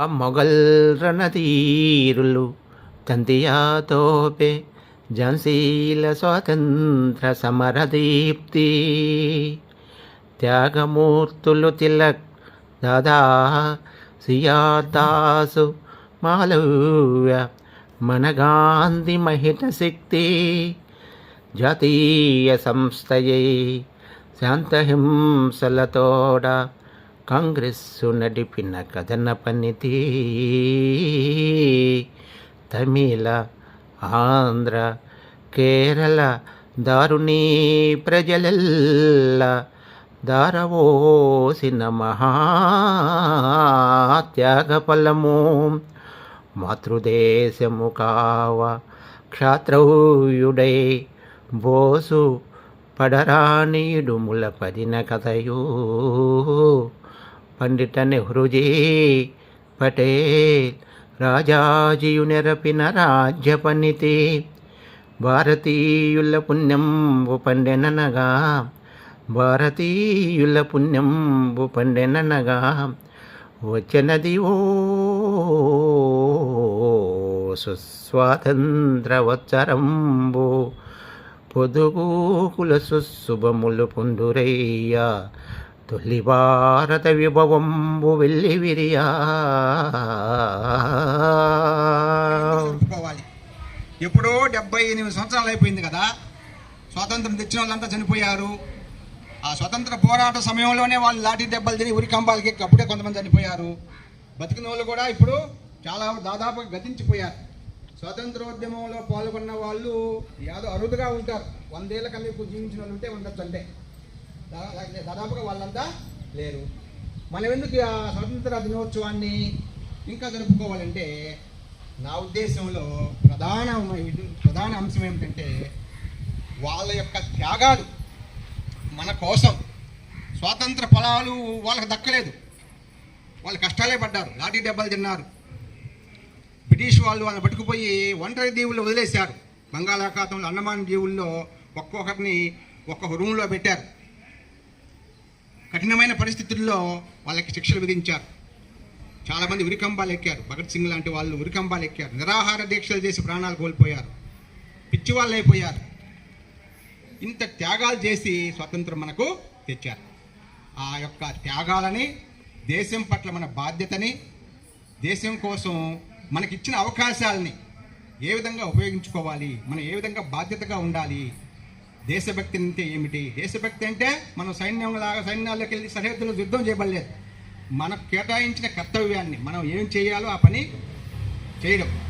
ఆ మొఘల్ రణధీరులు తంతియాతోపే ఝాన్సీల స్వాతంత్ర సమరదీప్తి త్యాగమూర్తులు తిలక్ దాదా సియాదాసు మాలవ్య మనగాంధి మహిత శక్తి. జాతీయ సంస్థయై శాంతహింసలతోడ కాంగ్రెస్సు నడిపిన కథన పనితి. తమిళ ఆంధ్ర కేరళ దారుణీ ప్రజలెల్ల దారవోసిన మహాత్యాగ ఫలము మాతృదేశము కావ క్షాత్రౌయుడై బోసు పడరానీయుడుముల పదిన కథయూ. పండిత నెహ్రూజీ పటేల్ రాజాజియు నెరపిన రాజ్య పనితి భారతీయుల పుణ్యంబు పండెననగా భారతీయుల పుణ్యంబు పండెననగా వచ్చినది ఓ సుస్వాతంత్రవత్సరంబు. వచ్చరంబు పొదుగుకుల సుశుభములు పుండురయ్యా తొలి భారత విభవంబు వెళ్ళి విరియా ఎప్పుడో డెబ్బై ఎనిమిది సంవత్సరాలు అయిపోయింది కదా స్వాతంత్రం తెచ్చిన వాళ్ళంతా చనిపోయారు ఆ స్వతంత్ర పోరాట సమయంలోనే వాళ్ళు లాఠీ దెబ్బలు తిని ఉరి కంబాలకి అప్పుడే కొంతమంది చనిపోయారు బతికిన వాళ్ళు కూడా ఇప్పుడు చాలా దాదాపుగా గతించిపోయారు స్వాతంత్రోద్యమంలో పాల్గొన్న వాళ్ళు యాదో అరుదుగా ఉంటారు వందేళ్ళ కన్నా ఎక్కువ జీవించిన వాళ్ళు ఉంటే ఉండొచ్చు అంటే దాదాపుగా వాళ్ళంతా లేరు. మనం ఎందుకు ఆ స్వతంత్ర దినోత్సవాన్ని ఇంకా జరుపుకోవాలంటే నా ఉద్దేశంలో ప్రధాన ప్రధాన అంశం ఏమిటంటే వాళ్ళ యొక్క త్యాగాలు మన కోసం. స్వాతంత్ర ఫలాలు వాళ్ళకి దక్కలేదు. వాళ్ళు కష్టాలే పడ్డారు. లాఠీ దెబ్బలు తిన్నారు. బ్రిటిష్ వాళ్ళు వాళ్ళని పట్టుకుపోయి ఒంటరి దీవుల్లో వదిలేశారు. బంగాళాఖాతంలో అండమాన్ దీవుల్లో ఒక్కొక్కరిని ఒక్కొక్క రూమ్లో పెట్టారు. కఠినమైన పరిస్థితుల్లో వాళ్ళకి శిక్షలు విధించారు. చాలామంది ఉరికంబాలు ఎక్కారు. భగత్ సింగ్ లాంటి వాళ్ళు ఉరికంబాలు ఎక్కారు. నిరాహార దీక్షలు చేసి ప్రాణాలు కోల్పోయారు. పిచ్చి వాళ్ళు అయిపోయారు. ఇంత త్యాగాలు చేసి స్వతంత్రం మనకు తెచ్చారు. ఆ యొక్క త్యాగాలని దేశం పట్ల మన బాధ్యతని దేశం కోసం మనకిచ్చిన అవకాశాలని ఏ విధంగా ఉపయోగించుకోవాలి మనం ఏ విధంగా బాధ్యతగా ఉండాలి దేశభక్తి అంటే ఏమిటి? దేశభక్తి అంటే మనం సైన్యం లాగా సైన్యాల్లోకి వెళ్ళి సరిహద్దులో యుద్ధం చేయబడలేదు. మనకు కేటాయించిన కర్తవ్యాన్ని మనం ఏం చేయాలో ఆ పని చేయడం.